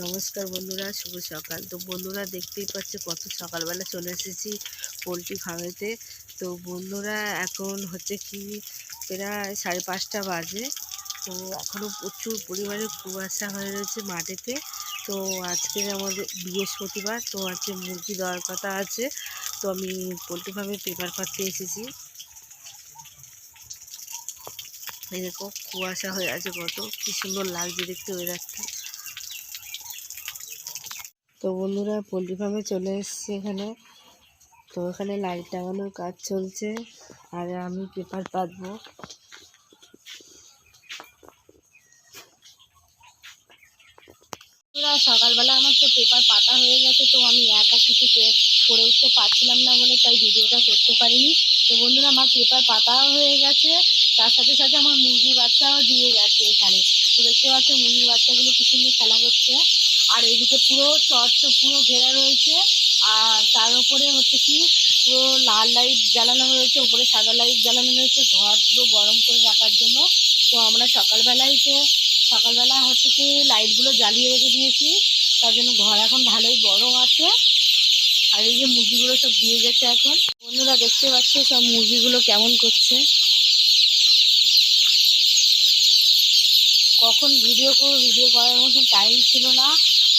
নমস্কার বন্ধুরা, শুভ সকাল। তো বন্ধুরা, দেখতেই পাচ্ছে কত সকালবেলা চলে এসেছি পোলট্রি ফার্মেতে তো বন্ধুরা, এখন হচ্ছে কি, প্রায় সাড়ে পাঁচটা বাজে। তো এখনও প্রচুর পরিমাণে কুয়াশা হয়ে রয়েছে মাঠেতে তো আজকে আমাদের বৃহস্পতিবার, তো আজকে মুরগি দেওয়ার কথা আছে। তো আমি পোলট্রি ফার্মে পেপার পাততে এসেছি। দেখো, কুয়াশা হয়ে আছে কত। কি সুন্দর লাগছে দেখতে ওয়েদারটা তো বন্ধুরা পোলট্রি ফার্মে চলে এসেছি এখানে। তো এখানে লাইট টাঙানোর কাজ চলছে, আর আমি পেপার পাতবো। সকালবেলা আমার তো পেপার পাতা হয়ে গেছে, তো আমি একা কিছু করে উঠতে পারছিলাম না বলে তাই ভিডিওটা করতে পারিনি। তো বন্ধুরা, আমার পেপার পাতাও হয়ে গেছে, তার সাথে সাথে আমার মুরগির বাচ্চাও দিয়ে গেছে এখানে। তো দেখতে পাচ্ছ, মুরগির বাচ্চাগুলো কি সুন্দর খেলা করছে। আর এইদিকে পুরো চর্চ পুরো ঘেরা রয়েছে। আর তার উপরে হচ্ছে কি, পুরো লাল লাইট জ্বালানো রয়েছে, উপরে সাদা লাইট জ্বালানো রয়েছে, ঘর পুরো গরম করে রাখার জন্য। তো আমরা সকালবেলাইতে সকালবেলা হচ্ছে কি, লাইটগুলো জ্বালিয়ে রেখে দিয়েছি। তার জন্য ঘর এখন ভালোই গরম আছে। আর এই যে মুরগিগুলো সব দিয়ে গেছে এখন। বন্ধুরা, দেখতে পাচ্ছে সব মুরগিগুলো কেমন করছে? কখন ভিডিও করব, ভিডিও করার মতন টাইম ছিল না।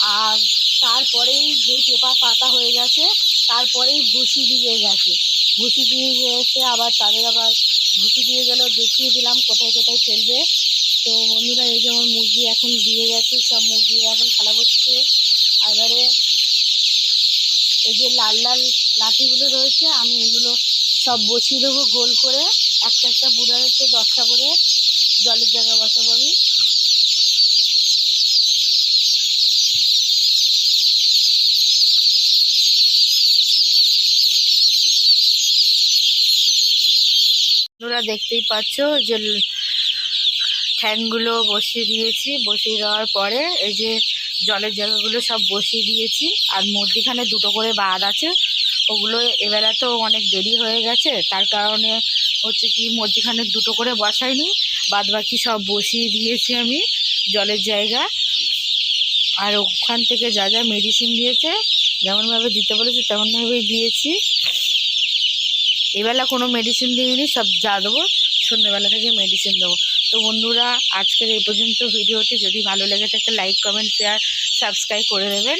আর তারপরেই যেই পেপার পাতা হয়ে গেছে, তারপরেই ভুসি দিয়ে গেছে। ভুসি দিয়ে গেছে আবার তাদের আবার ভুসি দিয়ে গেলেও দেখিয়ে দিলাম কোথায় কোথায় ফেলবে। তো বন্ধুরা, এই যেমন মুরগি এখন দিয়ে গেছে, সব মুরগি এখন খেলা করছে এবারে এই যে লাল লাল লাঠিগুলো রয়েছে, আমি এগুলো সব বসিয়ে দেবো গোল করে। একটা একটা বুড়ার হচ্ছে দশটা করে, জলের জায়গায় বসাবো আমি। তোমরা দেখতেই পাচ্ছ যে ঠ্যাংগুলো বসিয়ে দিয়েছি। বসিয়ে দেওয়ার পরে এই যে জলের জায়গাগুলো সব বসিয়ে দিয়েছি। আর মধ্যিখানে দুটো করে বাদ আছে। ওগুলো এবেলা তো অনেক দেরি হয়ে গেছে। তার কারণে হচ্ছে কি মধ্যিখানে দুটো করে বসাইনি। বাদ বাকি সব বসিয়ে দিয়েছি আমি জলের জায়গা। আর ওখান থেকে যা যা মেডিসিন দিয়েছে, যেমনভাবে দিতে বলেছে, তেমনভাবেই দিয়েছি। এবেলা কোনো মেডিসিন দিইনি, সব যা দেবো, সন্ধ্যেবেলা থেকে মেডিসিন দেবো। তো বন্ধুরা, আজকের এই পর্যন্ত ভিডিওটি যদি ভালো লেগে থাকে লাইক কমেন্ট শেয়ার সাবস্ক্রাইব করে দেবেন।